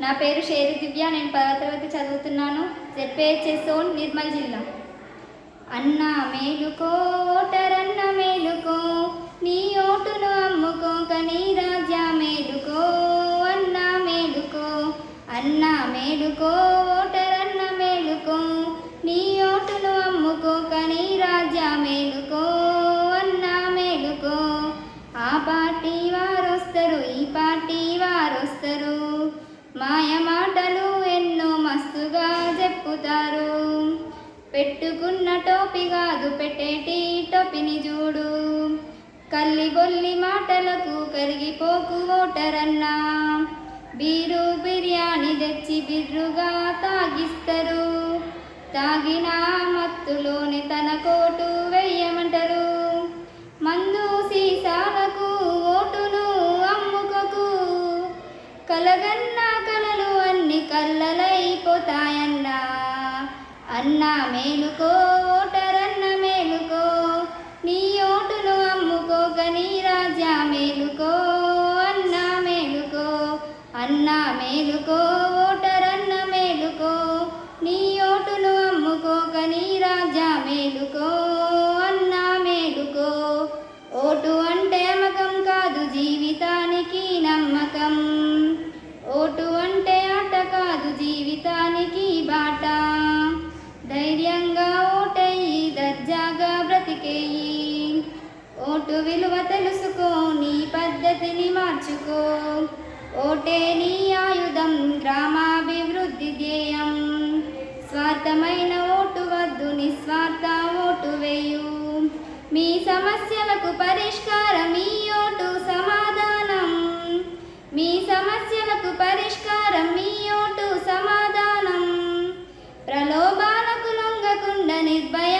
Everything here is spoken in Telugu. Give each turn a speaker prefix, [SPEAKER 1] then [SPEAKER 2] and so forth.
[SPEAKER 1] నా పేరు షేరు దివ్య నేను పదవ తరగతి చదువుతున్నాను. జెడ్పిహెచ్ఎస్ నిర్మల్ జిల్లా. అన్న మేలుకో పెట్టుకున్న టోపి కాదు పెట్టేటి టోపిని చూడు. కల్లి బొల్లి మాటలకు కరిగిపోకు ఓటరన్నా. బీరు బిర్యానీ తెచ్చి బిర్రుగా తాగిస్తారు. తాగిన మత్తులోని తన కోటు వెయ్యమంటారు మందు సీసాలకు ఓటును అమ్ముకకు. కలగన్న కలలు అన్ని కళ్ళలైపోతాయన్నా అన్న మేలుకో ఓటరన్న మేలుకో నీ ఓటును అమ్ముకోక నీ రాజా మేలుకో అన్న మేలుకో అన్న మేలుకో ఓటరన్న మేలుకో నీ ఓటును అమ్ముకోక నీ రాజా మేలుకో అన్న మేలుకో. ఓటు అంటే అమ్మకం కాదు జీవితానికి నమ్మకం. ఓటు విలువ తెలుసుకో నీ పద్ధతిని మార్చుకో. ఓటే నీ ఆయుధం గ్రామాభివృద్ధి ధ్యేయం. స్వార్థమైన ఓటు వద్దు నిస్వార్థ ఓటు వేయు. మీ సమస్యలకు పరిష్కారం మీ ఓటు సమాధానం. మీ సమస్యలకు పరిష్కారం మీ ఓటు సమాధానం. ప్రలోభాలకు లొంగకుండా నిర్భయ